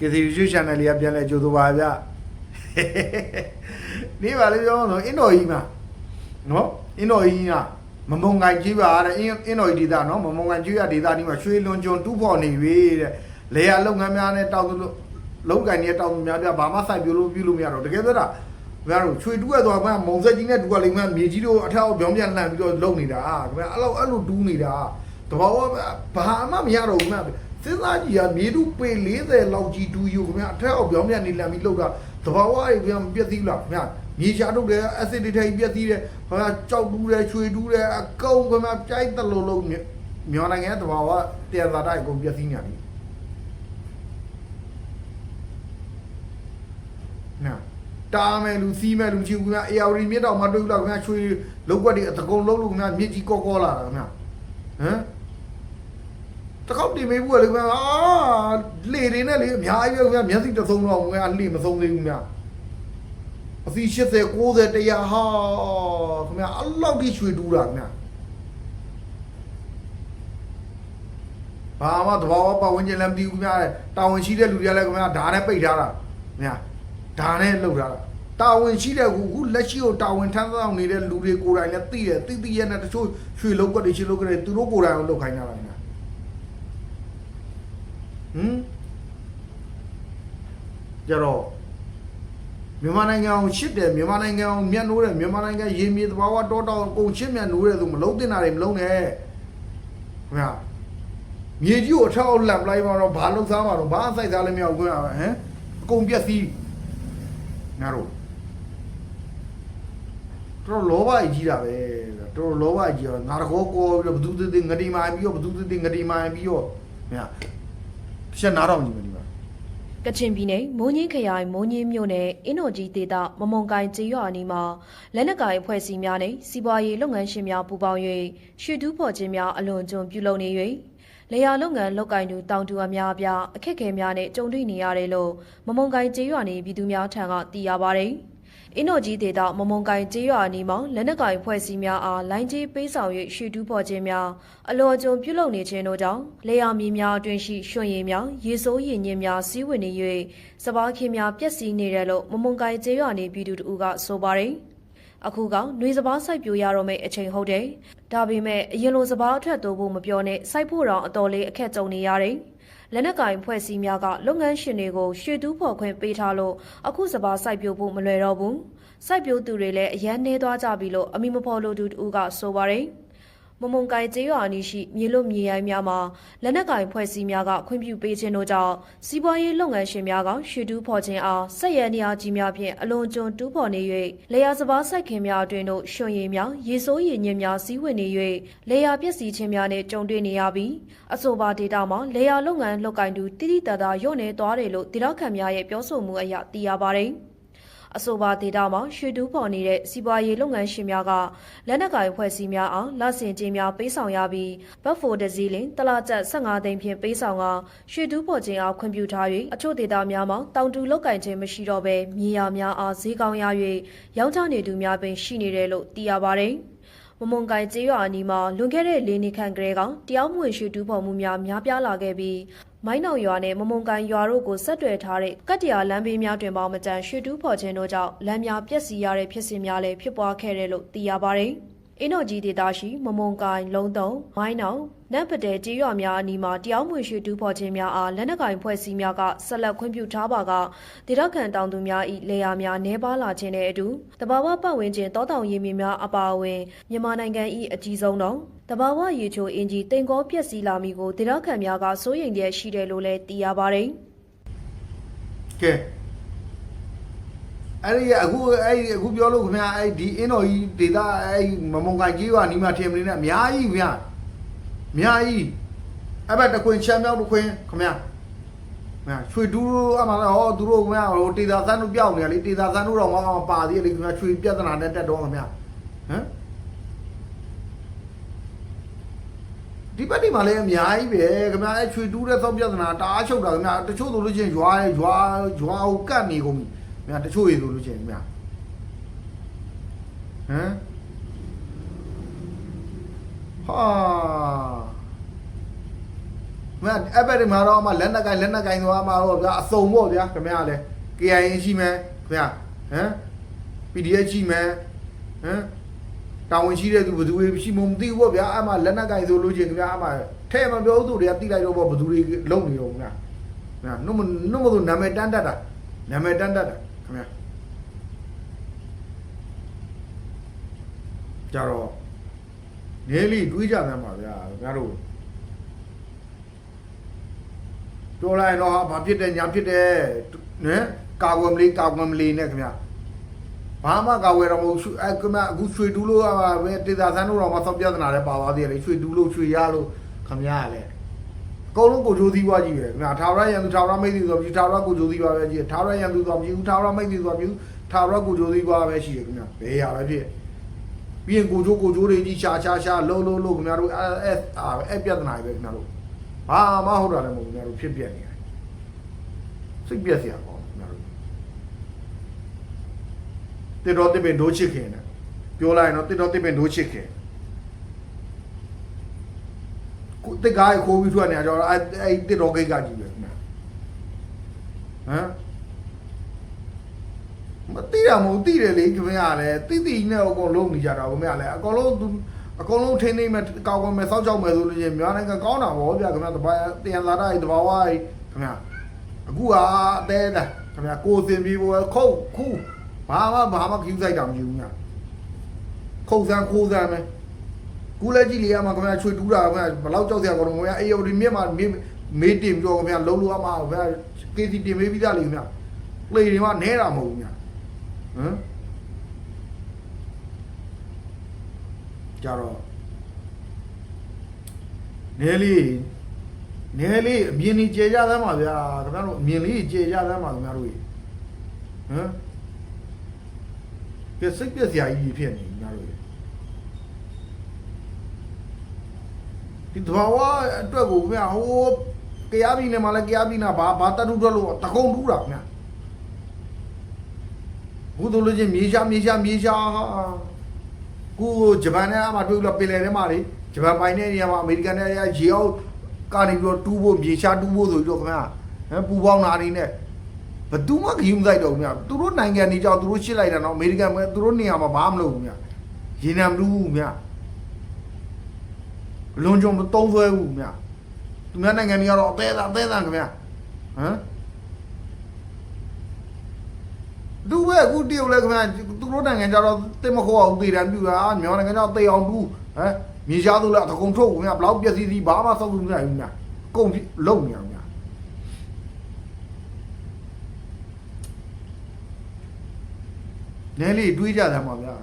ကစီယူ channel လေးကပြန်လဲကြိုးဆိုပါဗျနေပါလေပြောတော့အင်းတော်ကြီးမှာနော်အင်းတော်ကြီးကမမုံငိုင်ကြီးပါတဲ့အင်းအင်းတော်ကြီးဒေသနော်မမုံငိုင်ကြီးရဒေသဒီမှာရွှေလွန်ကျွန်းတူးဖော်နေပြီတဲ့လေယာလုပ်ငန်းများနဲ့တောက်သူလို့လုံးကန်နေတဲ့တောက်သူများပြဘာမှစိုက်ပြလို့ပြုလို့မရတော့တကယ်တော့ဒါဗျာတို့ချွေတူးရတော့မှမုံဆက်ကြီးနဲ့တူကလေးမှမြေကြီးတို့အထက်အောက်ပြောင်းပြန်လှန်ပြီးတော့လုံနေတာခင်ဗျာအဲ့လိုအဲ့လိုတူးနေတာတဘာဝဘာမှမရတော့ဘူးမှ စဉ်းစားကြည့်ရမြေတူပေ40လောက်ကြီးတူးယူခင်ဗျာအထက်အောက်ပြောင်းပြန်နေလှန်ပြီးလုံတာတဘာဝကြီးဗျာမပြည့်စည်လားခင်ဗျာမြေရှားထုတ်တယ်အဆစ်တွေထိုင်ပြည့်စည်တယ်ခင်ဗျာကြောက်တူးတယ်ချွေတူးတယ်အကုန်ခင်ဗျာကြိုက်တလို့လုံးမြန်မာနိုင်ငံတဘာဝတရားသာတိုင်းအကုန်ပြည့်စည်နေတယ်နော်တားမယ်လူစီးမယ်လူချီခင်ဗျာအေယာဝတီမြစ်တော်မှာတွေ့လို့ခင်ဗျာချွေလောက်ွက်တွေအတကုံလုံးလို့ခင်ဗျာမြစ်ကြီးကောကောလာတာခင်ဗျာဟမ် တကောက်တင်မေးဘူးလေခင်ဗျာအာလေတွေနဲ့လေအများကြီးပဲခင်ဗျာမျက်စိတစ်ဆုံးတော့ခင်ဗျာလေမဆုံးသေးဘူးခင်ဗျာအစီ80 90တရားဟာခင်ဗျာအဲ့လောက်ကြီးချွေတူးတာခင်ဗျာဘာမှသဘာဝပတ်ဝန်းကျင်လည်းမသိဘူးခင်ဗျာတာဝန်ရှိတဲ့လူတွေကလည်းခင်ဗျာဓာတ်နဲ့ပိတ်ထားတာခင်ဗျာဒါနဲ့လှုပ်ထားတာတာဝန်ရှိတဲ့ခုခုလက်ရှိကိုတာဝန်ထမ်းဆောင်နေတဲ့လူတွေကိုယ်တိုင်လည်းသိတယ်သိသိရတဲ့တချို့ရွှေလောက်ကတွေရှင်းလောက်ကတွေသူတို့ကိုယ်တိုင်အောင်လုပ်ခိုင်းတာလားညာ ဟမ်ကြတော့မြန်မာနိုင်ငံကိုရှစ်တယ်မြန်မာနိုင်ငံကိုမြတ်နိုးတယ်မြန်မာနိုင်ငံရေမြေသဘာဝတောတောင်အကုန်ရှင်းမြတ်နိုးတယ်ဆိုမလုံးတင်တာတွေမလုံးနဲ့ခင်ဗျာမြေကြီးကိုအထောက်အလန့်ပလိုက်မှာတော့ဘာလုံးစားမှာတော့ဘာအဆိုင်စားလည်းမရဘူးခင်ဗျာဟမ်အကုန်ပြက်စီးငါတို့တော်တော်လောဘကြီးတာပဲတော်တော်လောဘကြီးတော့ငါတကောကောပြီးတော့ဘသူသေးသေးငတိမိုင်းပြီးတော့ဘသူသေးသေးငတိမိုင်းပြီးတော့မြတ် ရှက်နားတော့ညီမဒီမှာကချင်ပြည်နယ်မိုးညင်းခရိုင်မိုးညင်းမြို့နယ်အင်းတော်ကြီးဒေသမမုံကိုင်းကျေးရွာအနီးမှာလက်နက်ကိုင်အဖွဲ့အစည်းများနဲ့စီးပွားရေးလုပ်ငန်းရှင်များပူးပေါင်း၍ရွှေတူးဖော်ခြင်းများအလွန်ကျွံပြုလုပ်နေ၍လေယာလုပ်ငန်းလုပ်ကိုင်သူတောင်သူအများအပြားအခက်အခဲများနဲ့ကြုံတွေ့နေရတယ်လို့မမုံကိုင်းကျေးရွာနေပြည်သူများထံကသိရပါတယ်။ အင်းတော်ကြီးဒေသမမုံကိုင်းကျေးရွာအနီးမှာလက်နက်ကိုင်ဖွဲ့စည်းများအားလိုင်းကြီးပေးဆောင်၍ရွှေတူးဖော်ခြင်းများအလွန်ကျွံပြုလုပ်နေခြင်းတို့ကြောင့်လေယာမြေများအတွင်းရှိရွှွန်ရည်များရေစိုးရည်ညင်းများစီးဝင်နေ၍စပားခင်းများပျက်စီးနေတယ်လို့မမုံကိုင်းကျေးရွာနေပြည်သူတို့ကဆိုပါတယ်။အခုကနှွေစပားစိုက်ပျိုးရတော့မယ့်အချိန်ဟုတ်တယ်။ဒါပေမဲ့အရင်လိုစပားအထက်တိုးဖို့မပြောနဲ့စိုက်ဖို့တော့အတော်လေးအခက်ကြုံနေရတယ်။ လက်နက်ကင်ဖွဲ့စည်းများကလုပ်ငန်းရှင်တွေကိုရွှေတူးဖော်ခွင့်ပေးထားလို့အခုစပားစိုက်ပျိုးဖို့မလွယ်တော့ဘူး။စိုက်ပျိုးသူတွေလည်းအရန်နှဲသွားကြပြီလို့အမိမဖော်လို့သူတူကဆိုပါတယ်။ မမုံကိုင်ကျေးရွာအနီးရှိမြေလွတ်မြေရိုင်းများမှာလက်နက်ကင်ဖွဲ့စည်းများကခွင့်ပြုပေးခြင်းတို့ကြောင့်စီးပွားရေးလုပ်ငန်းရှင်များကရွှေတူးဖော်ခြင်းအားဆက်ရနေရာကြီးများဖြင့်အလွန်ကျွံတူးဖော်နေ၍လေယာစပားစိုက်ခင်များအတွင်တို့ရွှွန်ရည်များရေစိုးရည်ညင်များစီးဝင်နေ၍လေယာပျက်စီးခြင်းများနဲ့ကြုံတွေ့နေရပြီးအဆိုပါဒေတာမှာလေယာလုပ်ငန်းလုပ်ကင်သူတိတိတတ်တာညော့နေသွားတယ်လို့ဒေတာခန်များရဲ့ပြောဆိုမှုအရသိရပါတယ်။ အဆိုပါဒေတာမှာရွှေတူးဖော်နေတဲ့စီးပွားရေးလုပ်ငန်းရှင်များကလက်နက်ကိုင်ဖွဲ့စည်းများအောင်လဆင်ခြင်းများပေးဆောင်ရပြီးဘတ်ဖိုတစည်းလင်တလကျပ်15သိန်းဖြင့်ပေးဆောင်ကရွှေတူးဖော်ခြင်းအားခွင့်ပြုထား၍အချို့ဒေတာများမှာတောင်တူလောက်ကင်ခြင်းမရှိတော့ဘဲမြေယာများအားဈေးကောင်းရ၍ရောင်းချနေသူများပင်ရှိနေတယ်လို့သိရပါတယ်မမုံကိုင်ကျေးရွာအနီးမှာလွန်ခဲ့တဲ့၄နှစ်ခန့်ကလေးကတရားမဝင်ရွှေတူးဖော်မှုများများပြားလာခဲ့ပြီး မိုင်းနောင်ရွာနဲ့မမုံကန်ရွာတို့ကိုဆက်တွယ်ထားတဲ့ကတ္တရာလမ်းဘေးများတွင်ပေါမကြံရွှေတူးဖော်ခြင်းတို့ကြောင့်လမ်းများပျက်စီးရတဲ့ဖြစ်စဉ်များလည်းဖြစ်ပွားခဲ့တယ်လို့သိရပါတယ်။အင်းတော်ကြီးဒေသရှိမမုံကန်လုံးတုံမိုင်းနောင်နတ်ပတဲကြေးရွာများအနီးမှာတရားမဝင်ရွှေတူးဖော်ခြင်းများအားလက်နက်ကင်ဖွဲ့စည်းများကဆက်လက်ခွင့်ပြုထားပါကဒေသခံတောင်သူများ၏လေယာများနှဲပါလာခြင်းနဲ့အတူတဘာဝပတ်ဝန်းကျင်တောတောင်ရည်မြေများအပါအဝင်မြန်မာနိုင်ငံ၏အကြီးဆုံးတော့ တဘာဝရေချိုအင်ဂျီတင်ကောပျက်စီးလာမိကိုဒေသခံများကစိုးရိမ်တဲ့ရှိတယ်လို့လည်းသိရပါတယ်။ကဲအဲ့ဒီအခုအဲ့ဒီအခုပြောလို့ခင်ဗျာအဲ့ဒီအင်းတော်ကြီးဒေတာအဲ့မမုံကိုင်ကြီးကနီးမှာထင်မနေနဲ့အများကြီးခင်ဗျာအများကြီးအဲ့ဘက်တခွင်ချမ်းမြောက်တခွင်ခင်ဗျာခင်ဗျာချွေတူးအမှလည်းဟောသူတို့ခင်ဗျာဟိုတေသာဆန်းတို့ပြောက်နေရလေတေသာဆန်းတို့တော့ငေါပါသေးတယ်လေခင်ဗျာချွေပြဿနာနဲ့တက်တော့ခင်ဗျာဟမ် ဒီဘက်ဒီမှာလည်းအများကြီးပဲခင်ဗျာအဲချွေတူးတဲ့သောက်ပြဿနာတအားချုပ်တာခင်ဗျာတချို့ဆိုလို့ချင်းရွာရွာရွာကိုကတ်နေကုန်ပြီခင်ဗျာတချို့ရေဆိုလို့ချင်းခင်ဗျာဟမ်ဟာမအဲ့ဘက်တွေမှာတော့အမှလက်နက်ကင်လက်နက်ကင်သွားမှာတော့ဗျာအစုံပေါ့ဗျာခင်ဗျားလည်း KIA ရှိမယ်ခင်ဗျာဟမ် PDF ရှိမယ်ဟမ် တာဝန်ရှိတဲ့သူဘယ်သူတွေရှိမှမသိဘူးပေါ့ဗျာအမှလက်နက်ကင်ဆိုလို့ချင်းခင်ဗျာအမှထဲမပြောသူတွေကတိလိုက်တော့ပေါ့ဘယ်သူတွေလုံနေတော့ခင်ဗျာခင်ဗျာနှုတ်မနှုတ်မဆိုနာမည်တန်းတတ်တာနာမည်တန်းတတ်တာခင်ဗျာကြတော့နေလီတွေးကြတယ်မှာဗျာခင်ဗျားတို့ပြောလိုက်တော့ဟာဘာဖြစ်တယ်ညာဖြစ်တယ်နဲကာကွယ်မလေးကာကွယ်မလေးနဲ့ခင်ဗျာ ဘာမှကာဝယ်တော့မဟုတ်ရွှေအဲကမအခုရွှေတူလို့ပဲတေသာဆန်းတို့တော့မဆောက်ပြဿနာလည်းပါသွားသေးတယ်လေရွှေတူလို့ရွှေရလို့ခမရလည်းအကုန်လုံးကိုကြိုးသီးွားကြီးပဲခင်ဗျာထာဝရရန်သူထာဝရမိတ်သူဆိုပြီးထာဝရကိုကြိုးသီးွားပဲကြီးထာဝရရန်သူဆိုပြီးထာဝရမိတ်သူဆိုပြီးထာဝရကိုကြိုးသီးွားပဲရှိတယ်ခင်ဗျာဘယ်ရပဲဖြစ်ပြီးရင်ကိုကြိုးကိုကြိုးတွေကြီးရှာရှာရှာလုံးလုံးလုံးခင်ဗျာတို့အဲအဲအဲပြဿနာပဲခင်ဗျာတို့ဘာမှဟုတ်တာလည်းမဟုတ်ခင်ဗျာတို့ဖြစ်ပြနေတယ်စိတ်ပြက်စရာကောင်းခင်ဗျာ တို့တစ်တော်တစ်ပင်ဒိုးချစ်ခင်တယ်ပြောလိုက်ရင်တော့တစ်တော်တစ်ပင်ဒိုးချစ်ခင်ကိုတစ်ကားခိုးပြီးထွက်နေတာကျွန်တော်အဲ့အဲ့တစ်တော်ကိတ်ကကြီးပဲခင်ဗျာဟမ်မတိရမို့တိတယ်လေခင်ဗျာလည်းတိတိနဲ့အကုန်လုံးနေကြတာခင်ဗျာလည်းအကုန်လုံးသူအကုန်လုံးထင်းနေမဲ့ကောက်ကောက်မဲ့စောက်ကြောက်မဲ့ဆိုလို့ချင်းမြန်မာနိုင်ငံကောင်းတာဗောဗျာခင်ဗျာတပါတယံသာရဤတဘာဝဤခင်ဗျာအခုဟာအသေးတာခင်ဗျာကိုစင်ပြီးဘောခုတ်ခု ဘာမှဘာမှကြည့်ဆိုင်တာမကြည့်ဘူးညာခုတ်ဆန်းခိုးဆန်းပဲကူလည်းကြည့်လေရမှာခင်ဗျာချွေတူးတာခင်ဗျာဘလောက်ကြောက်စရာကောင်းတော့ခင်ဗျာအေးရဒီမြစ်မှာမေးမေးတင်ပြောခင်ဗျာလုံးလို့အမှာခင်ဗျာကေစီတင်မေးပြီးသားလေခင်ဗျာလေတွေမှာနဲတာမဟုတ်ဘူးညာဟမ်ကြတော့နဲလေးနဲလေးအမြင်ကြီးကျေကြသမ်းပါဗျာခင်ဗျားတို့အမြင်လေးကျေကြသမ်းပါခင်ဗျားတို့ဟမ် ကဲစိတ်ပြက်စရာကြီးဖြစ်နေခင်ဗျားတို့ဒီတဘာဝအတွက်ကိုခင်ဗျာဟိုကြားပြည်နယ်မှာလည်းကြားပြည်နာဘာဘာတတူတော့လို့တကုံတူးတာခင်ဗျာဘုသူလူချင်းမြေရှားမြေရှားမြေရှားဟာကိုဂျပန်နဲ့အမှတွေ့လို့ပင်လယ်ထဲမှာလေဂျပန်ပိုင်တဲ့နေရာမှာအမေရိကန်နဲ့ရေအောက်ကနေပြီးတော့တူးဖို့မြေရှားတူးဖို့ဆိုပြီးတော့ခင်ဗျာဟမ်ပူပေါင်းတာနေနဲ့ ဘယ်သူမှဂိမ်းမဆိုင်တော့ဘူးခင်ဗျာသူတို့နိုင်ငံနေကြောင်သူတို့ရှစ်လိုက်တာနော်အမေရိကန်ပဲသူတို့နေရာမှာဘာမှမလုပ်ဘူးခင်ဗျာရေနံမတူဘူးခင်ဗျာလွန်ကြုံမတုံးဆွဲဘူးမြသူများနိုင်ငံတွေကတော့အသေးသားအသေးသားခင်ဗျဟမ်ဒူဝဲအခုတရုတ်လဲခင်ဗျသူတို့နိုင်ငံကြတော့တင်မခေါ်အောင်သေတံပြူတာမြန်မာနိုင်ငံကျတော့သေအောင်တူဟမ်မြေရှားသူလည်းအတကုံထုတ်ခင်ဗျဘလောက်ပျက်စီးစီးဘာမှစောက်လို့မရဘူးမြကုန်ပြီလုံနေအောင် မြနဲလေးတွေးကြတယ်မှာဗျာ